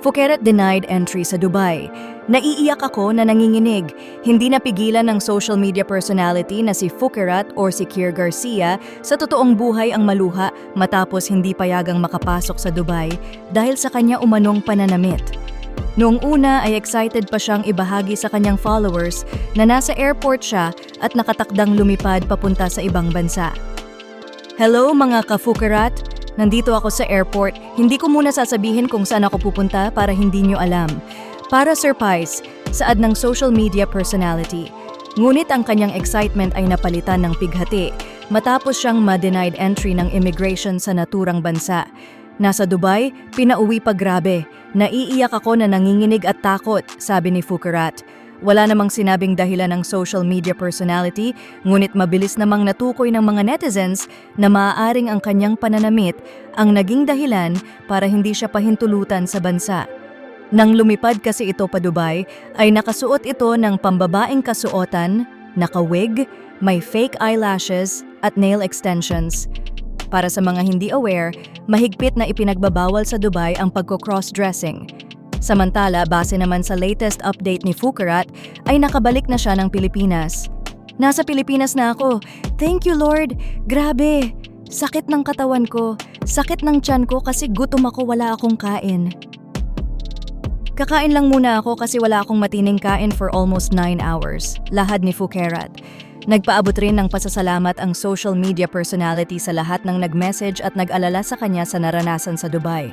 Fukeret denied entry sa Dubai. Naiiyak ako na nanginginig. Hindi napigilan ng social media personality na si Fukerat or si Kier Garcia sa totoong buhay ang maluha matapos hindi payagang makapasok sa Dubai dahil sa kanya umanong pananamit. Noong una ay excited pa siyang ibahagi sa kanyang followers na nasa airport siya at nakatakdang lumipad papunta sa ibang bansa. Hello mga kafukerat! Nandito ako sa airport. Hindi ko muna sasabihin kung saan ako pupunta para hindi nyo alam. Para surprise, saad ng social media personality. Ngunit ang kanyang excitement ay napalitan ng pighati matapos siyang ma-denied entry ng immigration sa naturang bansa. Nasa Dubai, pinauwi pa grabe. Naiiyak ako na nanginginig at takot, sabi ni Fukerat. Wala namang sinabing dahilan ng social media personality, ngunit mabilis namang natukoy ng mga netizens na maaaring ang kanyang pananamit ang naging dahilan para hindi siya pahintulutan sa bansa. Nang lumipad kasi ito pa Dubai, ay nakasuot ito ng pambabaeng kasuotan, nakawig, may fake eyelashes at nail extensions. Para sa mga hindi aware, mahigpit na ipinagbabawal sa Dubai ang pagko-cross-dressing. Samantala, base naman sa latest update ni Fukarat, ay nakabalik na siya ng Pilipinas. Nasa Pilipinas na ako. Thank you Lord. Grabe. Sakit ng katawan ko. Sakit ng tiyan ko kasi gutom ako wala akong kain. Kakain lang muna ako kasi wala akong matining kain for almost 9 hours. Lahad ni Fukerat. Nagpaabot rin ng pasasalamat ang social media personality sa lahat ng nag-message at nag-alala sa kanya sa naranasan sa Dubai.